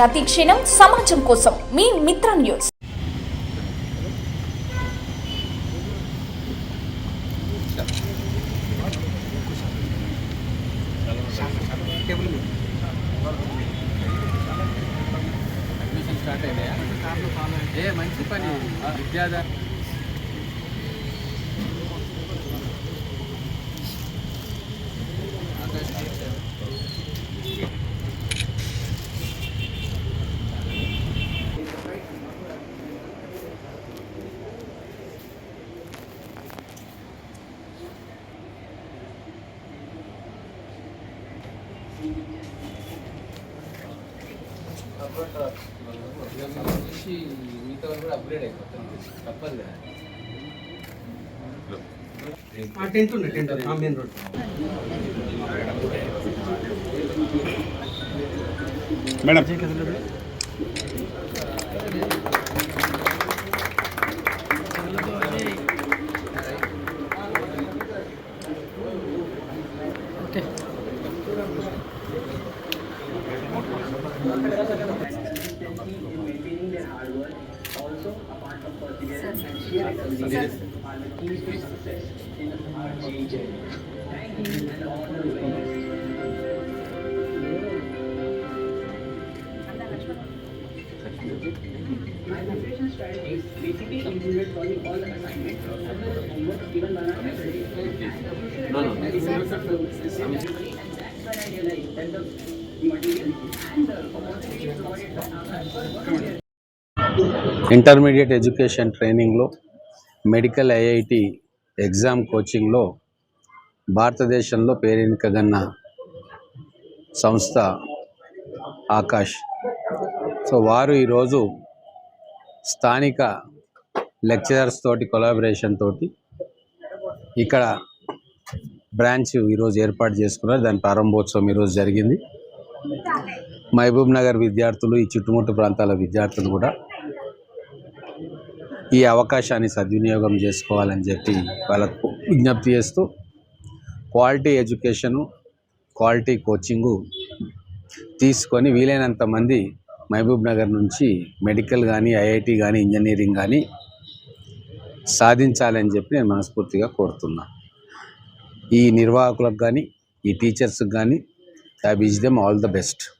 ప్రతి క్షణం సమాజం కోసం మీ మిత్ర న్యూస్. స్టార్ట్ అయినాయా? ఏ మంచి పని. విద్యాధర్ నుంచి మీతో కూడా అప్గ్రేడ్ అయిపోతుంది తప్పదు కదా టెంట్ ఉంది tent main road. Madam. My concentration strategy is basically included solving all the assignments as well as homework given by my faculty. No, no. And that's when I realized that the intermediate education ట్రైనింగ్లో medical IIT exam కోచింగ్లో భారతదేశంలో పేరెన్నికగన్న సంస్థ Akash. So వారు ఈరోజు స్థానిక lecturers తోటి collaboration తోటి ఇక్కడ బ్రాంచ్ ఈరోజు ఏర్పాటు చేసుకున్నారు. దాని ప్రారంభోత్సవం ఈరోజు జరిగింది. మహబూబ్ నగర్ విద్యార్థులు ఈ చుట్టుముట్టు ప్రాంతాల విద్యార్థులు కూడా ఈ అవకాశాన్ని సద్వినియోగం చేసుకోవాలని చెప్పి వాళ్ళకు విజ్ఞప్తి చేస్తూ క్వాలిటీ ఎడ్యుకేషను క్వాలిటీ కోచింగు తీసుకొని వీలైనంత మంది మహబూబ్ నగర్ నుంచి మెడికల్ కానీ ఐఐటి కానీ ఇంజనీరింగ్ కానీ సాధించాలని చెప్పి నేను మనస్ఫూర్తిగా కోరుతున్నా. ఈ నిర్వాహకులకు కానీ ఈ టీచర్స్కి కానీ I wish them all the best.